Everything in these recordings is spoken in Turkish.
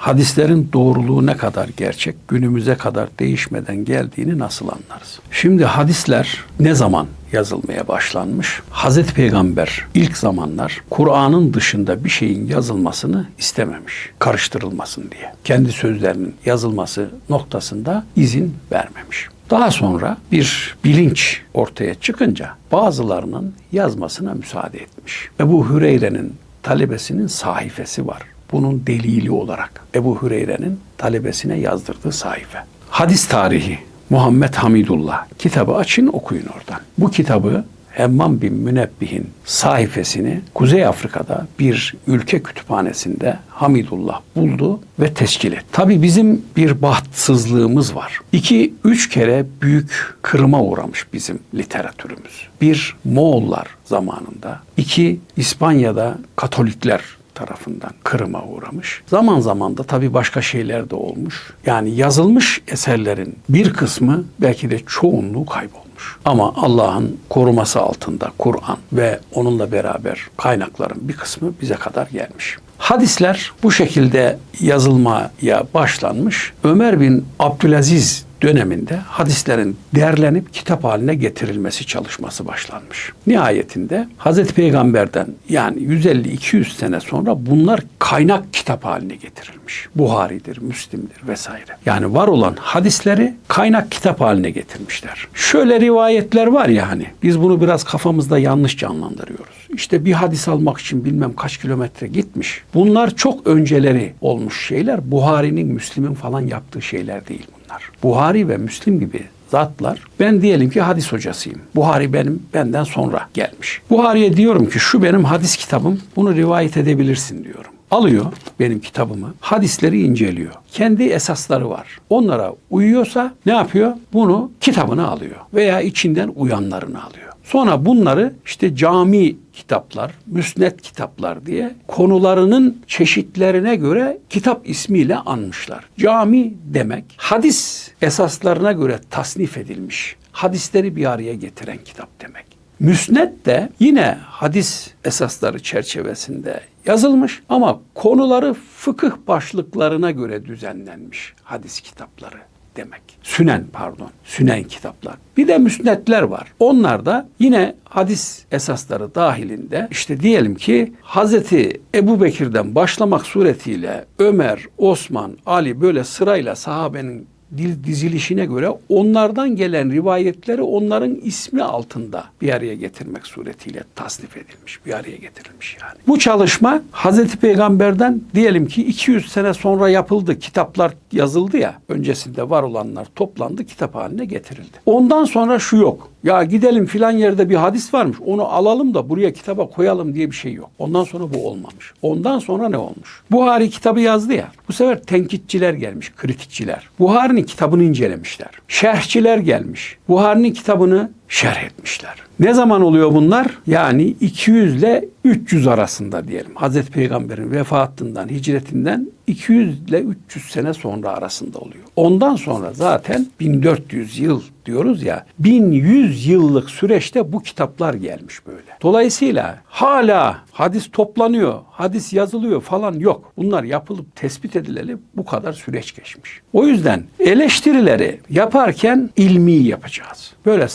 hadislerin doğruluğu ne kadar gerçek, günümüze kadar değişmeden geldiğini nasıl anlarız? Şimdi hadisler ne zaman yazılmaya başlanmış? Hazreti Peygamber ilk zamanlar Kur'an'ın dışında bir şeyin yazılmasını istememiş, karıştırılmasın diye. Kendi sözlerinin yazılması noktasında izin vermemiş. Daha sonra bir bilinç ortaya çıkınca bazılarının yazmasına müsaade etmiş. Ebu Hüreyre'nin talebesinin sahifesi var. Bunun delili olarak Ebu Hüreyre'nin talebesine yazdırdığı sahife. Hadis tarihi Muhammed Hamidullah kitabı açın okuyun oradan. Bu kitabı Hemmam bin Münebbih'in sayfasını Kuzey Afrika'da bir ülke kütüphanesinde Hamidullah buldu ve teşkil etti. Tabi bizim bir bahtsızlığımız var. İki, üç kere büyük kırıma uğramış bizim literatürümüz. Bir, Moğollar zamanında. iki İspanya'da Katolikler tarafından kırıma uğramış. Zaman zaman da tabii başka şeyler de olmuş. Yani yazılmış eserlerin bir kısmı belki de çoğunluğu kaybolmuş. Ama Allah'ın koruması altında Kur'an ve onunla beraber kaynakların bir kısmı bize kadar gelmiş. Hadisler bu şekilde yazılmaya başlanmış. Ömer bin Abdülaziz döneminde hadislerin derlenip kitap haline getirilmesi çalışması başlanmış. Nihayetinde Hazreti Peygamber'den yani 150-200 sene sonra bunlar kaynak kitap haline getirilmiş. Buhari'dir, Müslim'dir vesaire. Yani var olan hadisleri kaynak kitap haline getirmişler. Şöyle rivayetler var ya hani biz bunu biraz kafamızda yanlış canlandırıyoruz. İşte bir hadis almak için bilmem kaç kilometre gitmiş. Bunlar çok önceleri olmuş şeyler. Buhari'nin, Müslim'in falan yaptığı şeyler değil bunlar. Buhari ve Müslim gibi zatlar ben diyelim ki hadis hocasıyım. Buhari benim benden sonra gelmiş. Buhari'ye diyorum ki şu benim hadis kitabım bunu rivayet edebilirsin diyorum. Alıyor benim kitabımı, hadisleri inceliyor. Kendi esasları var. Onlara uyuyorsa ne yapıyor? Bunu kitabına alıyor veya içinden uyanlarını alıyor. Sonra bunları işte cami kitaplar, müsnet kitaplar diye konularının çeşitlerine göre kitap ismiyle anmışlar. Cami demek hadis esaslarına göre tasnif edilmiş, hadisleri bir araya getiren kitap demek. Müsnet de yine hadis esasları çerçevesinde yazılmış ama konuları fıkıh başlıklarına göre düzenlenmiş hadis kitapları demek. Sünen pardon. Sünen kitaplar. Bir de müsnetler var. Onlar da yine hadis esasları dahilinde işte diyelim ki Hazreti Ebu Bekir'den başlamak suretiyle Ömer, Osman, Ali böyle sırayla sahabenin dil dizilişine göre onlardan gelen rivayetleri onların ismi altında bir araya getirmek suretiyle tasnif edilmiş, bir araya getirilmiş yani. Bu çalışma Hazreti Peygamber'den diyelim ki 200 sene sonra yapıldı. Kitaplar yazıldı ya. Öncesinde var olanlar toplandı, kitap haline getirildi. Ondan sonra şu yok. Ya gidelim filan yerde bir hadis varmış. Onu alalım da buraya kitaba koyalım diye bir şey yok. Ondan sonra bu olmamış. Ondan sonra ne olmuş? Buhari kitabı yazdı ya. Bu sefer tenkitçiler gelmiş, kritikçiler. Buhari'nin kitabını incelemişler. Şerhçiler gelmiş. Buhari'nin kitabını şerh etmişler. Ne zaman oluyor bunlar? Yani 200 ile 300 arasında diyelim. Hazreti Peygamber'in vefatından, hicretinden 200 ile 300 sene sonra arasında oluyor. Ondan sonra zaten 1400 yıl diyoruz ya 1100 yıllık süreçte bu kitaplar gelmiş böyle. Dolayısıyla hala hadis toplanıyor, hadis yazılıyor falan yok. Bunlar yapılıp tespit edileli bu kadar süreç geçmiş. O yüzden eleştirileri yaparken ilmi yapacağız. Böyle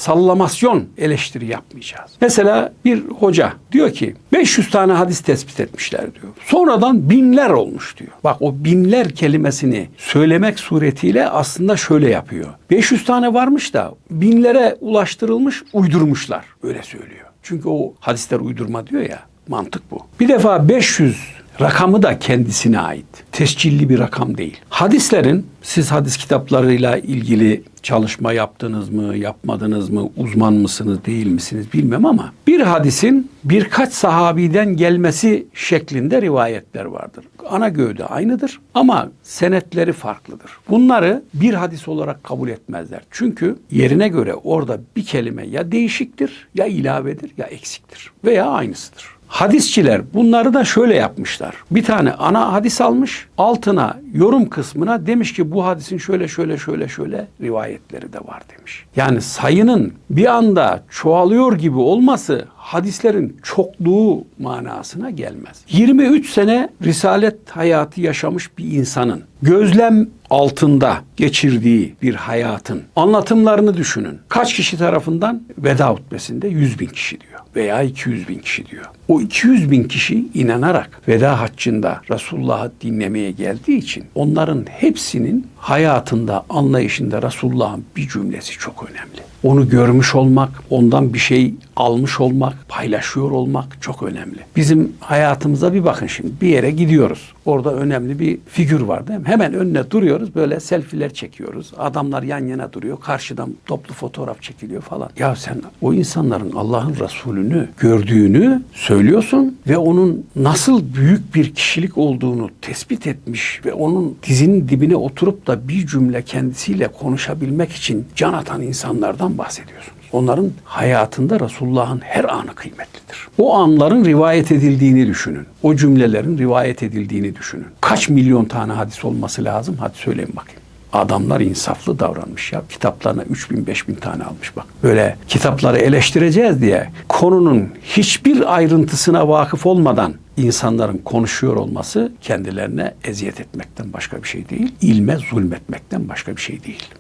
sallamasyon eleştiri yapmayacağız. Mesela bir hoca diyor ki 500 tane hadis tespit etmişler diyor. Sonradan binler olmuş diyor. Bak o binler kelimesini söylemek suretiyle aslında şöyle yapıyor. 500 tane varmış da binlere ulaştırılmış uydurmuşlar. Öyle söylüyor. Çünkü o hadisler uydurma diyor ya. Mantık bu. Bir defa 500 rakamı da kendisine ait. Tescilli bir rakam değil. Hadislerin siz hadis kitaplarıyla ilgili çalışma yaptınız mı, yapmadınız mı, uzman mısınız, değil misiniz bilmem ama bir hadisin birkaç sahabiden gelmesi şeklinde rivayetler vardır. Ana gövde aynıdır ama senetleri farklıdır. Bunları bir hadis olarak kabul etmezler. Çünkü yerine göre orada bir kelime ya değişiktir, ya ilavedir, ya eksiktir veya aynısıdır. Hadisçiler bunları da şöyle yapmışlar. Bir tane ana hadis almış, altına yorum kısmına demiş ki bu hadisin şöyle şöyle şöyle şöyle rivayetleri de var demiş. Yani sayının bir anda çoğalıyor gibi olması hadislerin çokluğu manasına gelmez. 23 sene risalet hayatı yaşamış bir insanın gözlem altında geçirdiği bir hayatın anlatımlarını düşünün. Kaç kişi tarafından veda hutbesinde 100 bin kişi diyor veya 200 bin kişi diyor. O 200 bin kişi inanarak veda haccında Resulullah'ı dinlemeye geldiği için onların hepsinin hayatında, anlayışında Resulullah'ın bir cümlesi çok önemli. Onu görmüş olmak, ondan bir şey almış olmak, paylaşıyor olmak çok önemli. Bizim hayatımıza bir bakın şimdi. Bir yere gidiyoruz. Orada önemli bir figür var değil mi? Hemen önüne duruyoruz. Böyle selfiler çekiyoruz. Adamlar yan yana duruyor. Karşıdan toplu fotoğraf çekiliyor falan. Ya sen o insanların Allah'ın Resulünü gördüğünü söylüyorsun ve onun nasıl büyük bir kişilik olduğunu tespit etmiş ve onun dizinin dibine oturup da bir cümle kendisiyle konuşabilmek için can atan insanlardan bahsediyorsun. Onların hayatında Resulullah'ın her anı kıymetlidir. O anların rivayet edildiğini düşünün. O cümlelerin rivayet edildiğini düşünün. Kaç milyon tane hadis olması lazım? Hadi söyleyin bakayım. Adamlar insaflı davranmış ya. Kitaplarına 3000 5000 tane almış bak. Böyle kitapları eleştireceğiz diye konunun hiçbir ayrıntısına vakıf olmadan insanların konuşuyor olması kendilerine eziyet etmekten başka bir şey değil. İlme zulmetmekten başka bir şey değil.